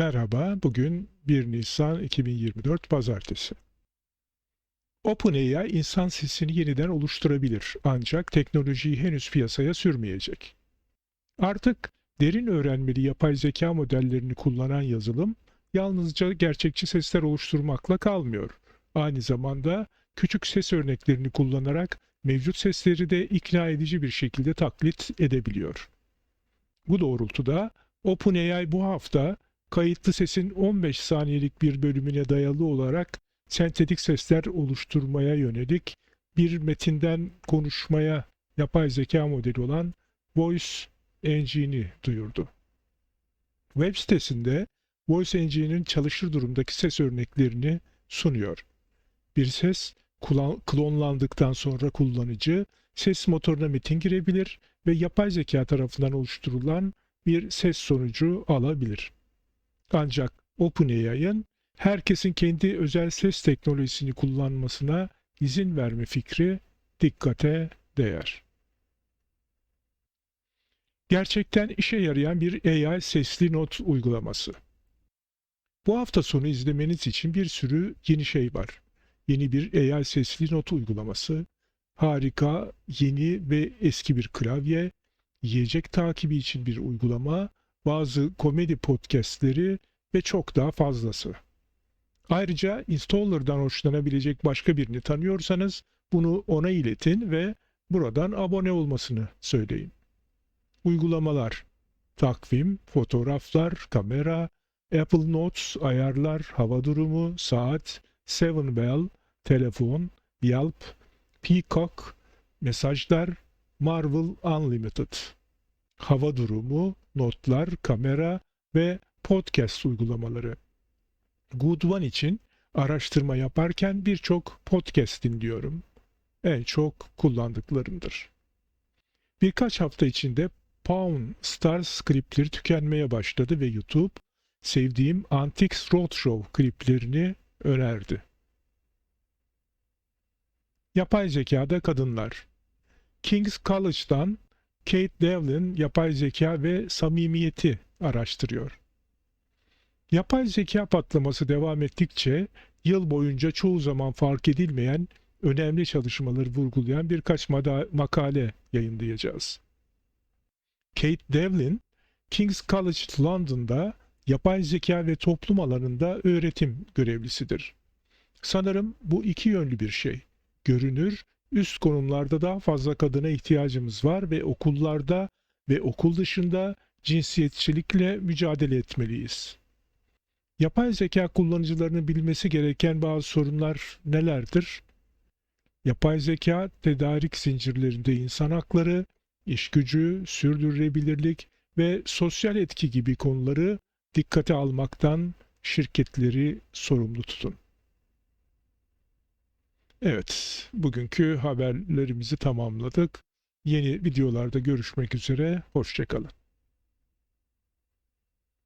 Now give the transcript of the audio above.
Merhaba, bugün 1 Nisan 2024 Pazartesi. OpenAI insan sesini yeniden oluşturabilir ancak teknolojiyi henüz piyasaya sürmeyecek. Artık derin öğrenmeli yapay zeka modellerini kullanan yazılım yalnızca gerçekçi sesler oluşturmakla kalmıyor. Aynı zamanda küçük ses örneklerini kullanarak mevcut sesleri de ikna edici bir şekilde taklit edebiliyor. Bu doğrultuda OpenAI bu hafta kayıtlı sesin 15 saniyelik bir bölümüne dayalı olarak sentetik sesler oluşturmaya yönelik bir metinden konuşmaya yapay zeka modeli olan Voice Engine'i duyurdu. Web sitesinde Voice Engine'in çalışır durumdaki ses örneklerini sunuyor. Bir ses klonlandıktan sonra kullanıcı ses motoruna metin girebilir ve yapay zeka tarafından oluşturulan bir ses sonucu alabilir. Ancak OpenAI'ın herkesin kendi özel ses teknolojisini kullanmasına izin verme fikri dikkate değer. Gerçekten işe yarayan bir AI sesli not uygulaması. Bu hafta sonu izlemeniz için bir sürü yeni şey var. Yeni bir AI sesli not uygulaması, harika, yeni ve eski bir klavye, yiyecek takibi için bir uygulama, bazı komedi podcastleri ve çok daha fazlası. Ayrıca installer'dan hoşlanabilecek başka birini tanıyorsanız bunu ona iletin ve buradan abone olmasını söyleyin. Uygulamalar Takvim, fotoğraflar, kamera, Apple Notes, ayarlar, hava durumu, saat, Seven Bell, telefon, Yelp, Peacock, mesajlar, Marvel Unlimited hava durumu, notlar, kamera ve podcast uygulamaları. Good One için araştırma yaparken birçok podcast dinliyorum. En çok kullandıklarımdır. Birkaç hafta içinde Pawn Stars klipleri tükenmeye başladı ve YouTube sevdiğim Antiques Roadshow kliplerini önerdi. Yapay zekada kadınlar King's College'dan Kate Devlin yapay zeka ve samimiyeti araştırıyor. Yapay zeka patlaması devam ettikçe yıl boyunca çoğu zaman fark edilmeyen önemli çalışmaları vurgulayan birkaç makale yayınlayacağız. Kate Devlin, King's College London'da yapay zeka ve toplum alanında öğretim görevlisidir. Sanırım bu iki yönlü bir şey. Görünür üst konumlarda daha fazla kadına ihtiyacımız var ve okullarda ve okul dışında cinsiyetçilikle mücadele etmeliyiz. Yapay zeka kullanıcılarının bilmesi gereken bazı sorunlar nelerdir? Yapay zeka tedarik zincirlerinde insan hakları, iş gücü, sürdürülebilirlik ve sosyal etki gibi konuları dikkate almaktan şirketleri sorumlu tutun. Evet, bugünkü haberlerimizi tamamladık. Yeni videolarda görüşmek üzere, hoşçakalın.